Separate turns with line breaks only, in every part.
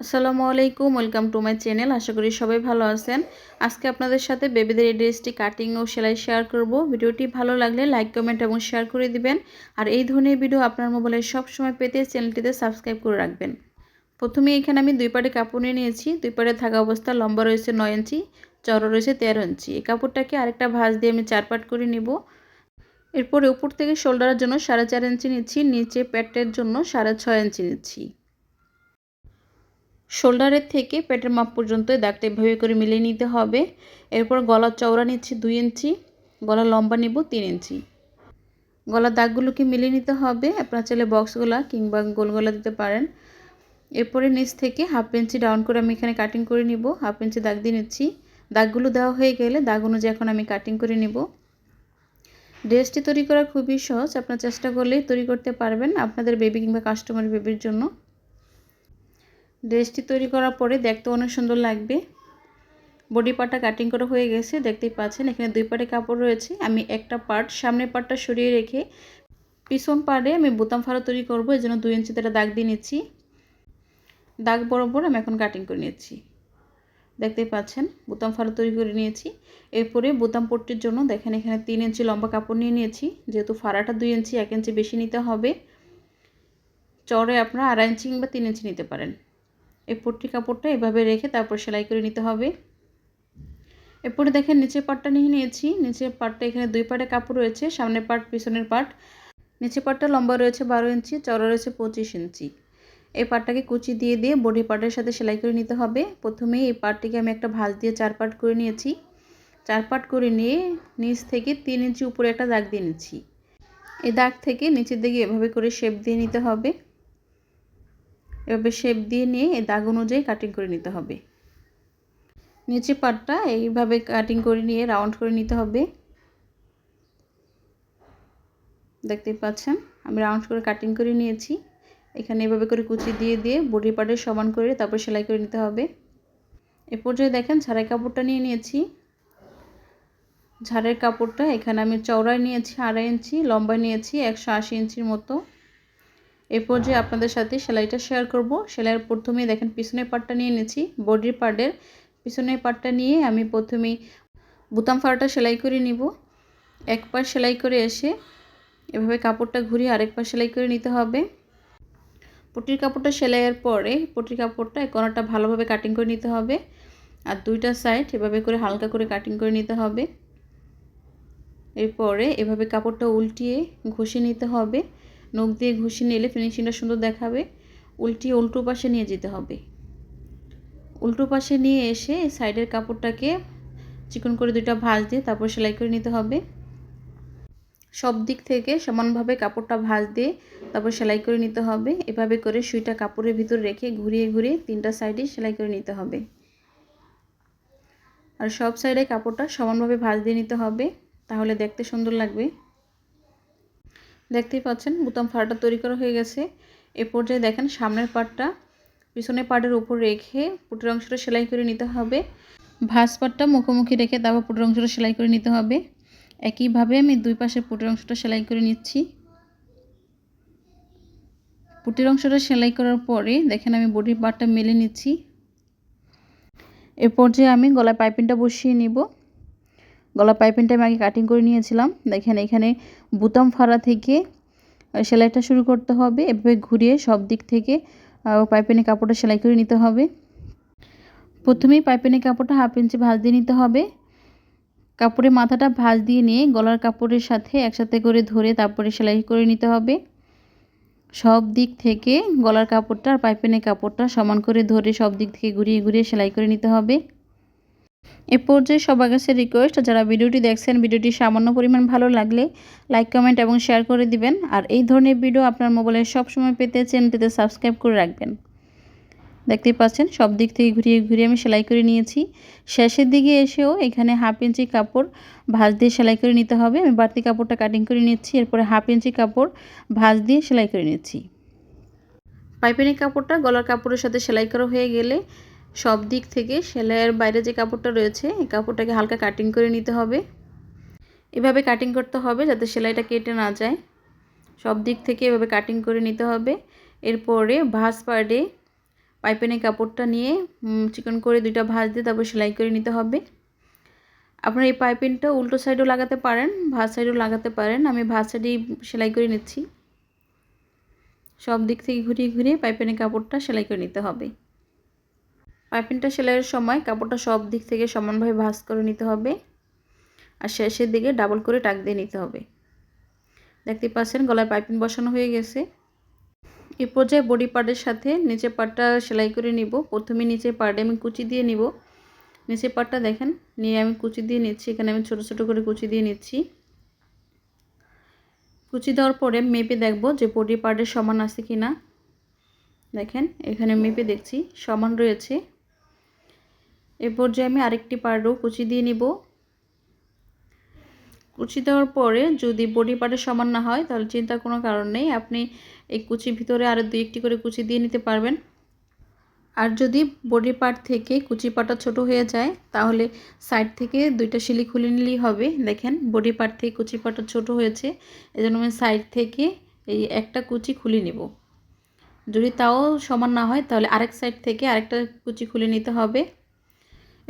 আসসালামু আলাইকুম, welcome to my channel. আশা করি সবাই ভালো আছেন। আজকে আপনাদের সাথে বেবিদের এই ড্রেসটি কাটিং ও সেলাই শেয়ার করব। ভিডিওটি ভালো লাগলে লাইক, কমেন্ট এবং শেয়ার করে দিবেন। আর এই ধরনের ভিডিও আপনার মোবাইলে সবসময় পেতে চ্যানেলটিতে সাবস্ক্রাইব করে রাখবেন। প্রথমে এখানে আমি দুই পাটে কাপড় নিয়ে নিয়েছি। দুই পাটে থাকা অবস্থা, লম্বা রয়েছে নয় ইঞ্চি চড়া রয়েছে তেরো ইঞ্চি। এই কাপড়টাকে আরেকটা ভাঁজ দিয়ে আমি চার পাট করে নেব। এরপরে উপর থেকে শোল্ডারের জন্য সাড়ে চার ইঞ্চি নিচ্ছি, নিচে প্যাটের জন্য সাড়ে ছয় ইঞ্চি নিচ্ছি। শোল্ডারের থেকে পেটের মাপ পর্যন্ত দাগটা এভাবে করে মিলিয়ে নিতে হবে। এরপর গলার চওড়া নিচ্ছি দুই ইঞ্চি, গলার লম্বা নেব তিন ইঞ্চি। গলার দাগগুলোকে মিলিয়ে নিতে হবে। আপনার চাইলে বক্স গলা কিংবা গোল গলা দিতে পারেন। এরপরে নিচ থেকে হাফ ইঞ্চি ডাউন করে আমি এখানে কাটিং করে নিব। হাফ ইঞ্চি দাগ দিয়ে নিচ্ছি। দাগগুলো দেওয়া হয়ে গেলে দাগ অনুযায়ী এখন আমি কাটিং করে নিব। ড্রেসটি তৈরি করা খুবই সহজ। আপনার চেষ্টা করলেই তৈরি করতে পারবেন আপনাদের বেবি কিংবা কাস্টমার বেবির জন্য। ড্রেসটি তৈরি করার পরে দেখতে অনেক সুন্দর লাগবে। বডি পার্টটা কাটিং করা হয়ে গেছে, দেখতেই পাচ্ছেন। এখানে দুই পাটে কাপড় রয়েছে। আমি একটা পার্ট সামনের পার্টটা সরিয়ে রেখে পিছন পাড়ে আমি বোতাম ফাড়া তৈরি করব। এই জন্য দুই ইঞ্চি তারা দাগ দিয়ে নিচ্ছি। দাগ বরাবর আমি এখন কাটিং করে নিচ্ছি। দেখতেই পাচ্ছেন, বোতাম ফাড়া তৈরি করে নিয়েছি। এরপরে বোতাম পট্টির জন্য দেখেন এখানে তিন ইঞ্চি লম্বা কাপড় নিয়ে নিয়েছি। যেহেতু ফাড়াটা দুই ইঞ্চি, এক ইঞ্চি বেশি নিতে হবে, চড়ে আপনারা আড়াই ইঞ্চি কিংবা তিন ইঞ্চি নিতে পারেন। এই পট্টি কাপড়টা এভাবে রেখে তারপর সেলাই করে নিতে হবে। এরপরে দেখেন নিচের পাটটা নিয়ে নিয়েছি। নিচের পাটটা এখানে দুই পাটে কাপড় রয়েছে, সামনের পাট, পিছনের পাট। নিচের পাটটা লম্বা রয়েছে বারো ইঞ্চি চড়া রয়েছে পঁচিশ ইঞ্চি। এই পাটটাকে কুচি দিয়ে দিয়ে বডি পার্টের সাথে সেলাই করে নিতে হবে। প্রথমেই এই পাটটিকে আমি একটা ভাঁজ দিয়ে চার পাট করে নিয়েছি। চার পাট করে নিয়ে নিচ থেকে তিন ইঞ্চি উপরে একটা দাগ দিয়ে নিচ্ছি। এই দাগ থেকে নিচের দিকে এভাবে করে শেপ দিয়ে নিতে হবে। এভাবে শেপ দিয়ে নিয়ে এই দাগ অনুযায়ী কাটিং করে নিতে হবে। নিচে পাটটা এইভাবে কাটিং করে নিয়ে রাউন্ড করে নিতে হবে। দেখতেই পাচ্ছেন, আমি রাউন্ড করে কাটিং করে নিয়েছি। এখানে এভাবে করে কুচি দিয়ে দিয়ে বডি পার্টের সমান করে তারপর সেলাই করে নিতে হবে। এ পর্যায়ে দেখেন ঝাড়াই কাপড়টা নিয়ে নিয়েছি। ঝাড়ের কাপড়টা এখানে আমি চওড়ায় নিয়েছি, আড়াই ইঞ্চি, লম্বায় নিয়েছি একশো আশি ইঞ্চির মতো। এই পর্যায়ে আপনাদের সাথে সেলাইটা শেয়ার করব। সেলাইয়ের প্রথমেই দেখেন, পিছনের পাটটা নিয়ে নিয়েছি বডির পার্টের পিছনের পাটটা নিয়ে আমি প্রথমেই বুতাম ফাড়াটা সেলাই করে নিব। এক পাশ সেলাই করে এসে এভাবে কাপড়টা ঘুরিয়ে আরেক পাশ সেলাই করে নিতে হবে। পটির কাপড়টা সেলাইয়ের পরে পটির কাপড়টা কোনাটা ভালোভাবে কাটিং করে নিতে হবে। আর দুইটা সাইড এভাবে করে হালকা করে কাটিং করে নিতে হবে। এরপরে এভাবে কাপড়টা উল্টিয়ে ঘষে নিতে হবে। নখ দিয়ে ঘষে নিলে ফিনিশিংটা সুন্দর দেখাবে। উল্টিয়ে উল্টো পাশে নিয়ে যেতে হবে। উল্টো পাশে নিয়ে এসে সাইডের কাপড়টাকে চিকন করে দুইটা ভাঁজ দিয়ে তারপর সেলাই করে নিতে হবে। সব দিক থেকে সমানভাবে কাপড়টা ভাঁজ দিয়ে তারপর সেলাই করে নিতে হবে। এভাবে করে সুইটা কাপড়ের ভিতর রেখে ঘুরিয়ে ঘুরিয়ে তিনটা সাইডে সেলাই করে নিতে হবে। আর সব সাইডে কাপড়টা সমানভাবে ভাঁজ দিয়ে নিতে হবে। তাহলে দেখতে সুন্দর লাগবে। দেখতেই পাচ্ছেন, বুতাম ফাড়াটা তৈরি করা হয়ে গেছে। এ পর্যায়ে দেখেন সামনের পাটটা, পিছনের পাটের উপর রেখে পুটের অংশটা সেলাই করে নিতে হবে। ভাঁজ পাটটা মুখোমুখি রেখে তারপর পুটের অংশটা সেলাই করে নিতে হবে। একইভাবে আমি দুই পাশে পুটের অংশটা সেলাই করে নিচ্ছি। পুটের অংশটা সেলাই করার পরে দেখেন আমি বডির পাটটা মেলে নিচ্ছি। এ পর্যায়ে আমি গলায় পাইপিংটা বসিয়ে নিব। গলা পাইপিংটা আমি আগে কাটিং করে নিয়েছিলাম। দেখেন এখানে বুতাম ফাড়া থেকে সেলাইটা শুরু করতে হবে। এভাবে ঘুরিয়ে সব দিক থেকে পাইপিনের কাপড়টা সেলাই করে নিতে হবে। প্রথমেই পাইপিনের কাপড়টা হাফ ইঞ্চি ভাঁজ দিয়ে নিতে হবে। কাপড়ের মাথাটা ভাঁজ দিয়ে নিয়ে গলার কাপড়ের সাথে একসাথে করে ধরে তারপরে সেলাই করে নিতে হবে। সব দিক থেকে গলার কাপড়টা আর পাইপিনের কাপড়টা সমান করে ধরে সব দিক থেকে ঘুরিয়ে ঘুরিয়ে সেলাই করে নিতে হবে। এ পর্যায়ে সবার কাছে রিকোয়েস্ট যারা ভিডিওটি দেখছেন, ভিডিওটি সামান্য পরিমাণ ভালো লাগলে লাইক কমেন্ট এবং শেয়ার করে দিবেন। আর এই ধরনের ভিডিও আপনার মোবাইলে সবসময় পেতে চ্যানেলটিতে সাবস্ক্রাইব করে রাখবেন। দেখতেই পাচ্ছেন, সব দিক থেকে ঘুরিয়ে ঘুরিয়ে আমি সেলাই করে নিয়েছি। শেষের দিকে এসেও এখানে হাফ ইঞ্চি কাপড় ভাঁজ দিয়ে সেলাই করে নিতে হবে। আমি বাড়তি কাপড়টা কাটিং করে নিচ্ছি, এরপরে হাফ ইঞ্চি কাপড় ভাঁজ দিয়ে সেলাই করে নিচ্ছি। পাইপিনের কাপড়টা গলার কাপড়ের সাথে সেলাই করা হয়ে গেলে সব দিক থেকে সেলাইয়ের বাইরে যে কাপড়টা রয়েছে, এই কাপড়টাকে হালকা কাটিং করে নিতে হবে। এভাবে কাটিং করতে হবে যাতে সেলাইটা কেটে না যায়। সব দিক থেকে এভাবে কাটিং করে নিতে হবে। এরপরে ভাঁজ পাড়ে পাইপেনে কাপড়টা নিয়ে চিকন করে দুইটা ভাঁজ দিয়ে তারপর সেলাই করে নিতে হবে। আপনারা এই পাইপিংটা উল্টো সাইডেও লাগাতে পারেন, ভাঁজ সাইডেও লাগাতে পারেন। আমি ভাঁজ সাইডেই সেলাই করে নিচ্ছি। সব দিক থেকে ঘুরিয়ে ঘুরিয়ে পাইপিনের কাপড়টা সেলাই করে নিতে হবে। পাইপিংটা সেলাইয়ের সময় কাপড়টা সব দিক থেকে সমানভাবে ভাঁজ করে নিতে হবে আর শেষের দিকে ডাবল করে টাক দিয়ে নিতে হবে। দেখতে পাচ্ছেন গলায় পাইপিং বসানো হয়ে গেছে। এ পর্যায়ে বডি পার্টের সাথে নিচে পার্টটা সেলাই করে নিব। প্রথমে নিচে পার্টে আমি কুচি দিয়ে নিব। নিচে পাটটা দেখেন, নিয়ে আমি কুচি দিয়ে নিচ্ছি। এখানে আমি ছোট ছোট করে কুচি দিয়ে নিচ্ছি। কুচি দেওয়ার পরে মেপে দেখব যে বডি পার্টের সমান আছে কি না দেখেন, এখানে মেপে দেখছি, সমান রয়েছে। এরপর যে আমি আরেকটি পার্টও কুচি দিয়ে নিব। কুচি দেওয়ার পরে যদি বডি পার্টের সমান না হয়, তাহলে চিন্তার কোনো কারণ নেই। আপনি এই কুচির ভিতরে আরও দুই একটি করে কুচি দিয়ে নিতে পারবেন। আর যদি বডি পার্ট থেকে কুচি পাটা ছোট হয়ে যায়, তাহলে সাইড থেকে দুইটা শিলি খুলে নিলেই হবে। দেখেন বডি পার্ট থেকে কুচি পাটা ছোট হয়েছে। এজন্য আমি সাইড থেকে এই একটা কুচি খুলে নেব। যদি তাও সমান না হয়, তাহলে আরেক সাইড থেকে আরেকটা কুচি খুলে নিতে হবে।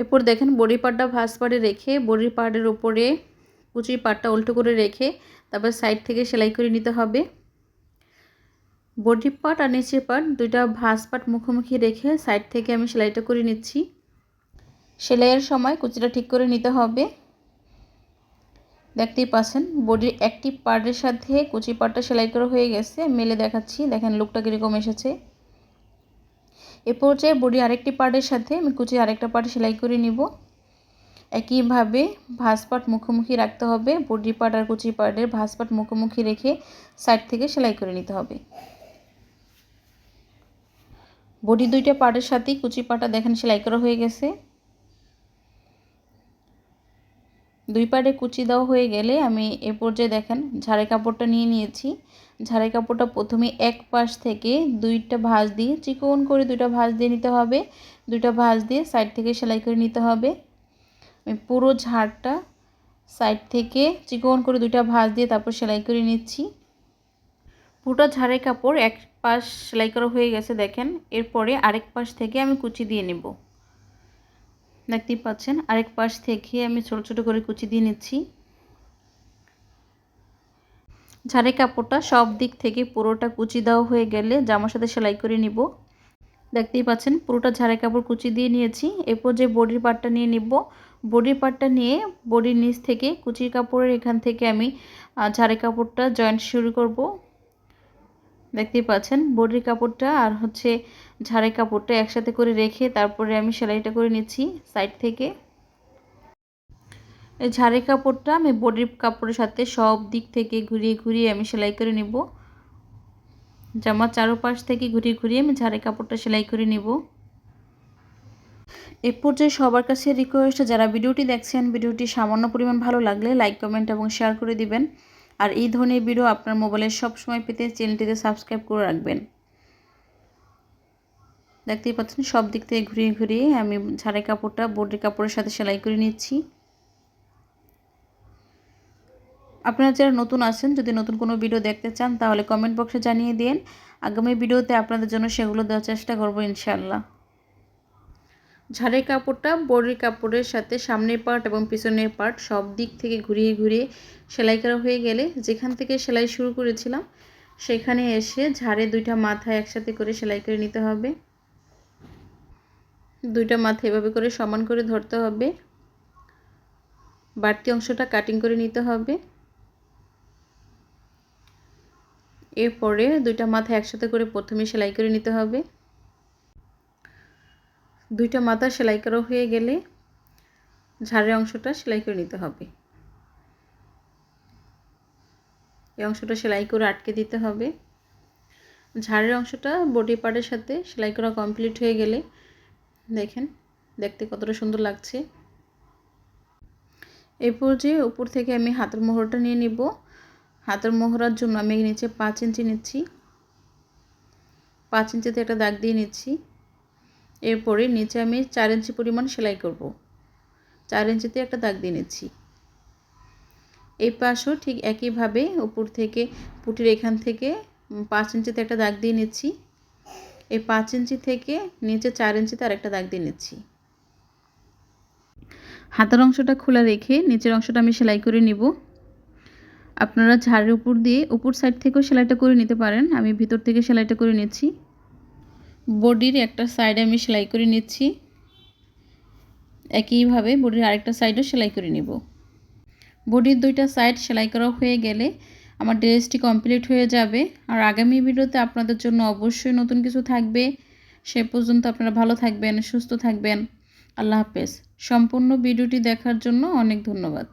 এরপর দেখেন বডি পার্টটা ভাস পাড়ে রেখে বডি পার্টের ওপরে কুচি পাটটা উল্টো করে রেখে তারপর সাইড থেকে সেলাই করে নিতে হবে। বডি পাট আর নিচের পাট দুইটা ভাঁজ পাট মুখোমুখি রেখে সাইড থেকে আমি সেলাইটা করে নিচ্ছি। সেলাইয়ের সময় কুচিটা ঠিক করে নিতে হবে। দেখতেই পাচ্ছেন বডির একটি পার্টের সাথে কুচি পার্টটা সেলাই করা হয়ে গেছে। মেলে দেখাচ্ছি, দেখেন লুকটা কীরকম এসেছে। এ পর্যায়ে বডি আরেকটি পার্টের সাথে, আমি কুচি আরেকটা পার্ট সেলাই করে নিব। একইভাবে ভাঁজ পাট মুখোমুখি রাখতে হবে, বডি পার্ট আর কুচি পার্টের ভাঁজ পাট মুখোমুখি রেখে সাইড থেকে সেলাই করে নিতে হবে। বডি দুইটা পার্টের সাথেই কুচি পাটা দেখেন সেলাই করা হয়ে গেছে। দুই পাটে কুচি দেওয়া হয়ে গেলে আমি এ পর্যায়ে দেখেন ঝাড়ে কাপড়টা নিয়ে নিয়েছি। ঝাড়ে কাপড়টা প্রথমে এক পাশ থেকে দুইটা ভাঁজ দিয়ে চিকন করে দুইটা ভাঁজ দিয়ে নিতে হবে। দুইটা ভাঁজ দিয়ে সাইড থেকে সেলাই করে নিতে হবে। আমি পুরো ঝাড়টা সাইড থেকে চিকন করে দুইটা ভাঁজ দিয়ে তারপর সেলাই করে নিচ্ছি। পুরোটা ঝাড়ের কাপড় এক পাশ সেলাই করা হয়ে গেছে দেখেন। এরপরে আরেক পাশ থেকে আমি কুচি দিয়ে নেব। দেখতেই পাচ্ছেন, আরেক পাশ থেকে আমি ছোট ছোট করে কুচি দিয়ে নিচ্ছি। ঝাড়ের কাপড়টা সব দিক থেকে পুরোটা কুচি দেওয়া হয়ে গেলে জামার সাথে সেলাই করে নিব। দেখতেই পাচ্ছেন, পুরোটা ঝাড়ের কাপড় কুচি দিয়ে নিয়েছি। এরপর যে বডির পার্টটা নিয়ে নিব, বডির পার্টটা নিয়ে বডির নিচ থেকে কুচির কাপড়ের এখান থেকে আমি ঝাড়ের কাপড়টা জয়েন্ট শুরু করব। দেখতেই পাচ্ছেন, বডির কাপড়টা আর হচ্ছে ঝাড়ের কাপড়টা একসাথে করে রেখে তারপরে আমি সেলাইটা করে নিচ্ছি সাইড থেকে। এই ঝাড়ের কাপড়টা আমি বডির কাপড়ের সাথে সব দিক থেকে ঘুরিয়ে ঘুরিয়ে আমি সেলাই করে নিব। জামার চারোপাশ থেকে ঘুরিয়ে ঘুরিয়ে আমি ঝাড়ের কাপড়টা সেলাই করে নেব। এ পর্যায়ে সবার কাছে রিকোয়েস্ট যারা ভিডিওটি দেখছেন, ভিডিওটি সামান্য পরিমাণ ভালো লাগলে লাইক কমেন্ট এবং শেয়ার করে দিবেন। আর এই ধরনের ভিডিও আপনার মোবাইলে সবসময় পেতে চ্যানেলটিতে সাবস্ক্রাইব করে রাখবেন। দেখতেই পাচ্ছেন, সব দিক থেকে ঘুরিয়ে ঘুরিয়ে আমি ঝাড়ের কাপড়টা বোর্ডের কাপড়ের সাথে সেলাই করে নিচ্ছি। আপনারা যারা নতুন আছেন, যদি নতুন কোনো ভিডিও দেখতে চান, তাহলে কমেন্ট বক্সে জানিয়ে দিন। আগামী ভিডিওতে আপনাদের জন্য সেগুলো দেওয়ার চেষ্টা করব ইনশাল্লাহ ঝাড়ের কাপড়টা, বডির কাপড়ের সাথে সামনের পার্ট এবং পিছনের পার্ট সব দিক থেকে ঘুরিয়ে ঘুরিয়ে সেলাই করা হয়ে গেলে যেখান থেকে সেলাই শুরু করেছিলাম, সেখানে এসে ঝাড়ে দুইটা মাথা একসাথে করে সেলাই করে নিতে হবে। দুইটা মাথা এভাবে করে সমান করে ধরতে হবে। বাড়তি অংশটা কাটিং করে নিতে হবে। এরপরে দুইটা মাথা একসাথে করে প্রথমে সেলাই করে নিতে হবে। দুইটা মাথা সেলাই করা হয়ে গেলে ঝাড়ের অংশটা সেলাই করে নিতে হবে। এই অংশটা সেলাই করে আটকে দিতে হবে। ঝাড়ের অংশটা বডি পার্টের সাথে সেলাই করা কমপ্লিট হয়ে গেলে দেখেন, দেখতে কতটা সুন্দর লাগছে। এরপর যে উপর থেকে আমি হাতের মোহরটা নিয়ে নিব। হাতের মোহরার জন্য আমি নিচে পাঁচ ইঞ্চি নিচ্ছি। পাঁচ ইঞ্চিতে একটা দাগ দিয়ে নিচ্ছি। এরপরে নিচে আমি চার ইঞ্চি পরিমাণ সেলাই করব। চার ইঞ্চিতে একটা দাগ দিয়ে নিচ্ছি। এই পাশও ঠিক একইভাবে উপর থেকে পুটির এখান থেকে পাঁচ ইঞ্চিতে একটা দাগ দিয়ে নিচ্ছি। এই পাঁচ ইঞ্চি থেকে নিচে চার ইঞ্চিতে আরেকটা দাগ দিয়ে নিচ্ছি। হাতের অংশটা খোলা রেখে নিচের অংশটা আমি সেলাই করে নিব। আপনারা ঝাড়ের উপর দিয়ে উপর সাইড থেকেও সেলাইটা করে নিতে পারেন। আমি ভিতর থেকে সেলাইটা করে নিচ্ছি। বডির একটা সাইডে আমি সেলাই করে নিচ্ছি। একইভাবে বডির আরেকটা সাইডও সেলাই করে নিব। বডির দুইটা সাইড সেলাই করা হয়ে গেলে আমার ড্রেসটি কমপ্লিট হয়ে যাবে। আর আগামী ভিডিওতে আপনাদের জন্য অবশ্যই নতুন কিছু থাকবে। সে পর্যন্ত আপনারা ভালো থাকবেন, সুস্থ থাকবেন। আল্লাহ হাফেজ। সম্পূর্ণ ভিডিওটি দেখার জন্য অনেক ধন্যবাদ।